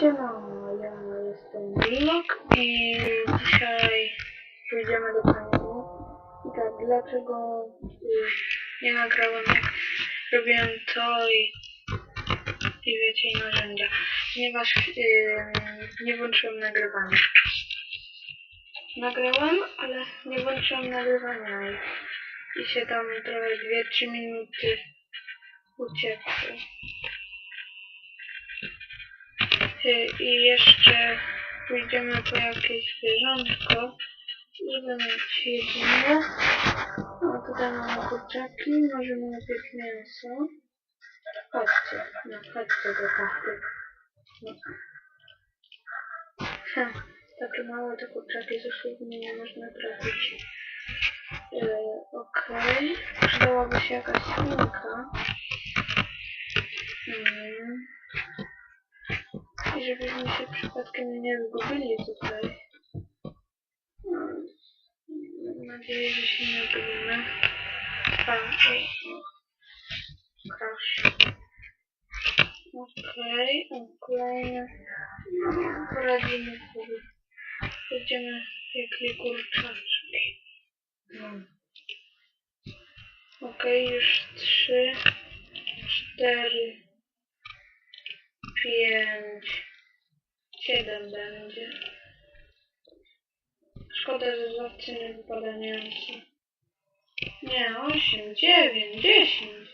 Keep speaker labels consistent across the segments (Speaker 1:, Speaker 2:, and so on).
Speaker 1: Siemano, ja jestem Wilok i dzisiaj pójdziemy do kanału. I tak, dlaczego nie nagrałem jak robiłem to i, i wiecie, i narzędzia. Ponieważ y, nie włączyłem nagrywania. Nagrałem, ale nie włączyłem nagrywania i, i się tam trochę 2-3 minuty uciekły. I jeszcze pójdziemy po jakieś zwierzątko, żeby mieć jedzenie. O, tutaj mamy kurczaki, możemy najpierw mięso. Chodźcie, no chodźcie do taty. No. Ha, takie małe te kurczaki, dosłownie nie można trafić. Yy, Okej, przydałaby się jakaś świnka. Nie zgubili tutaj. Mam nadzieję, że się nie zgubimy. Ej, o. Proszę. Okej, o, kolejne. Poradzimy sobie. Będziemy piekli kurczaczki. Mm. Okej, już trzy, cztery, pięć, siedem będzie. Szkoda, że z łapcy nie wypada mięso. Nie, osiem, dziewięć, dziesięć.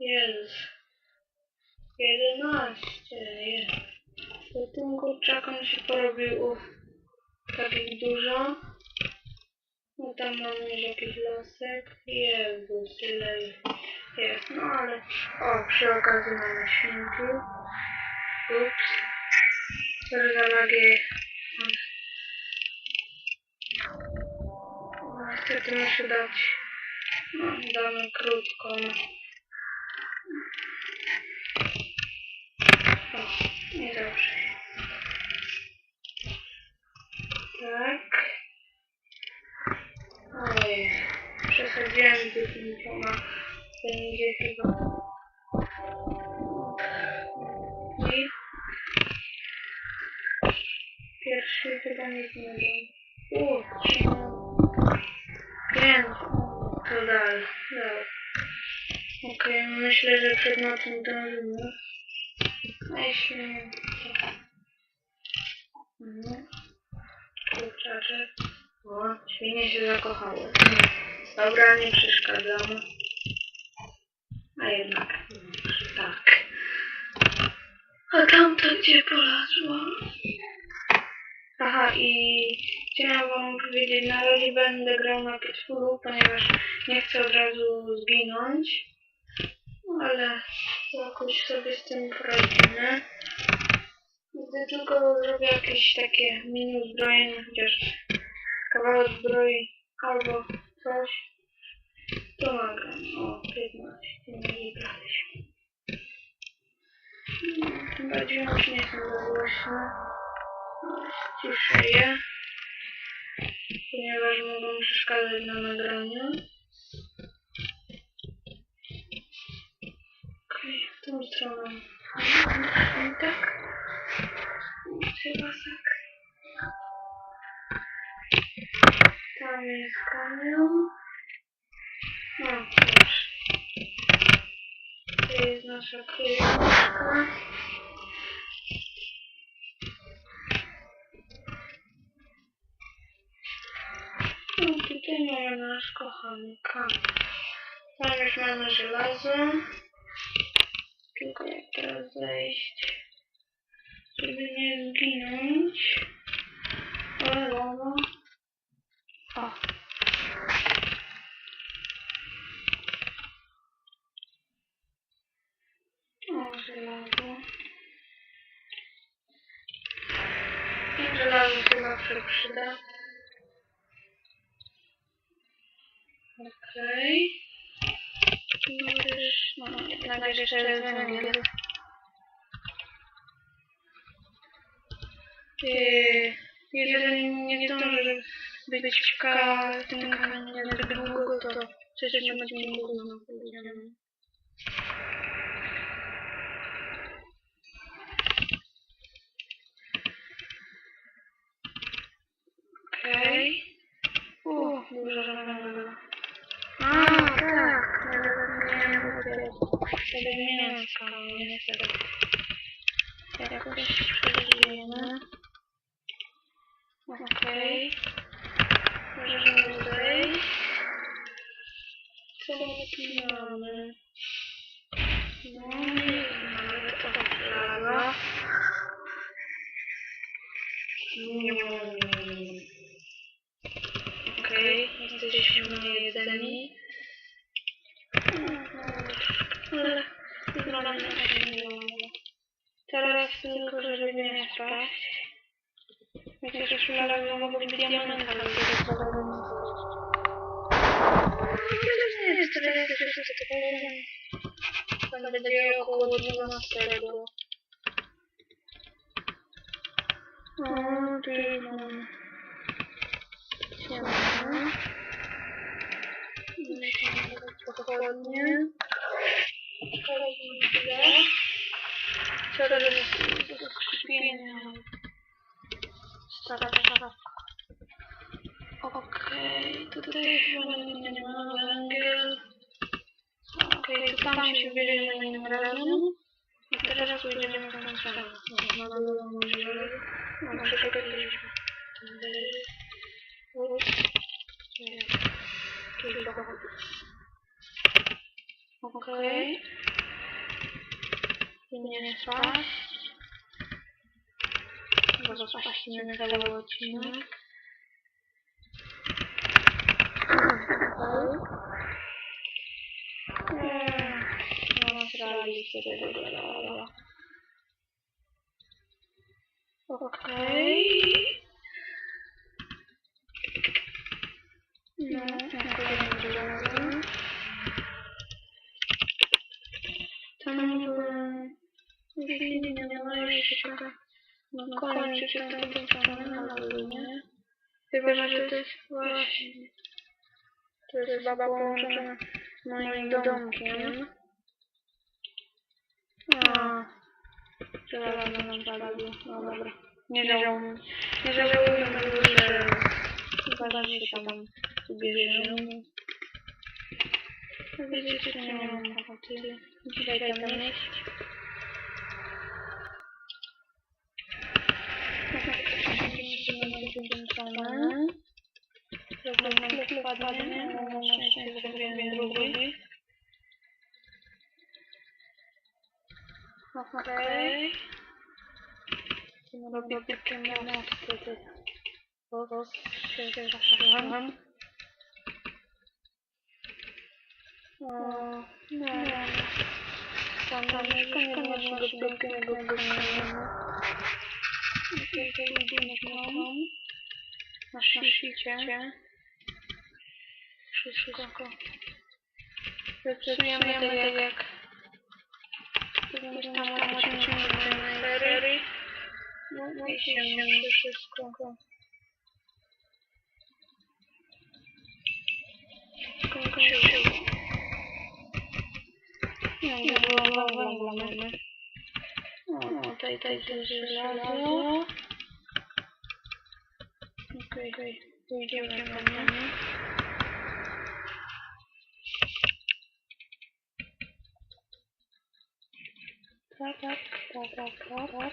Speaker 1: Jezus. Jedenaście, jest. To tym kurczakom się porobił takich dużo. No tam mam już jakiś lasek. Jezus, tyle jest. No ale, o, przy okazji mamy świnki. Ups. Rozalagie. Niestety muszę dać. No, damy krótko. No. O, niedobrze. Tak. Ojej. Przesadziłem z tymi dwoma. Będzie chyba. I pierwszy chyba nie znajdę. U, Pięć. To dalej. Dalej. Okej, myślę, że przed nocą dążymy. A jeśli to... Mhm. O, świnie się zakochały. Dobra, nie przeszkadzam. A jednak, tak. A tamto gdzie polazło? I chciałam wam powiedzieć, na razie będę grał na Pitfullu, ponieważ nie chcę od razu zginąć. Ale jakoś sobie z tym poradzimy. Gdy tylko zrobię jakieś takie mini uzbrojenie, chociaż kawałek zbroi albo coś, to nagram. O, 15, nie wygraliśmy. No, Tym bardziej nie są głośne. Ciszeję, ponieważ mogą przeszkadzać na nagraniu. Okej, w tą stroną. I tak. Chyba tak. Tam jest kamień. No, proszę. To jest nasza kryjówka. Mamy nasz kochany kamień. Tam już mamy żelazo. Tylko jak teraz zejść, żeby nie zginąć. Ale lawa. O. O, żelazo. I żelazo się zawsze przyda. Okej. No no jednak jeszcze węgiel. Yy, jeżeli nie zdążę być ka- w tym zbyt długo, to w trzecim odcinku znowu pójdziemy. będzie mięsko, niestety. Jakoś przeżyjemy. Okej. Możemy tutaj. Co my mamy? No, nie mamy to prawa. Okej, jesteśmy jedzeni. Ale wygląda na to Teraz tylko, żeby nie spaść. Chociaż szlala mogą być diamenty, ale to jest nie jest teraz jeszcze tylko będzie około 12. O, tu mam. Siema. Pochodnie. Okej, tutaj chyba nie ma węgiel. Okej, to tam się bierzemy innym razem. I teraz pójdziemy w tą stronę. No, no, no, może... No, może przegadaliśmy. Ups. Nie. Kilka. Okej. Nie spać. Bo zapaść nie na cały odcinek. No, zrealizuję tego dobra. Okej. No, razem. Tam byłem... Jeśli nie należy się taka... No, kończyć tę stronę, ale nie. Chyba, że to jest właśnie... To jest baba połączona z moim domkiem. A, żelazo nam zabił. No dobra. Nie żałuję. Nie żałuję, że uważam, że tam ubierzemy. Wiecie, że nie mam ochoty dzisiaj tam jeść. Zrobimy dokładnie, no na szczęście zrobiłem drugi. Okej. Robię takie mosty tutaj. Rozszerzam. O, no. Tam mieszkanie naszego pięknego kamienia. Tutaj idziemy tam. Na świcie. Wszystko. Pracujemy tak jak jest tam odcinek serii. No, no i się wszystko. No, nie było węgla mamy. O, tutaj, tutaj jest żelazo. Okej, okej. Pójdziemy tam, nie? Tak, tak, tak, tak, tak, tak.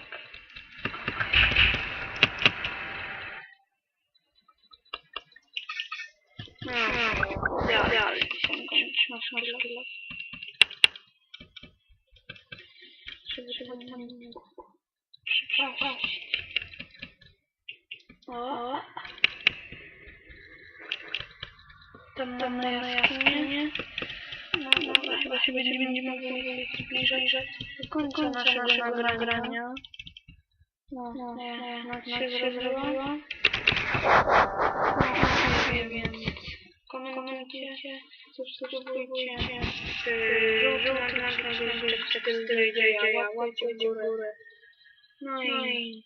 Speaker 1: No, ja, ja, się kończy nasz szkielet. Żeby, żeby tam nie mógł przypaść. O. Tam mamy jaskinię. No, no, chyba się mogli zbliżać do końca naszego nagrania. No, no, no, no, się zrobiło. No, nie wiem, więc komentujcie, subskrybujcie, żółty nagranie, czy wtedy dzieje, łapcie w górę. No i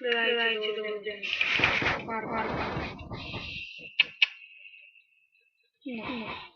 Speaker 1: dodajcie do widzenia. Mar, mar. No.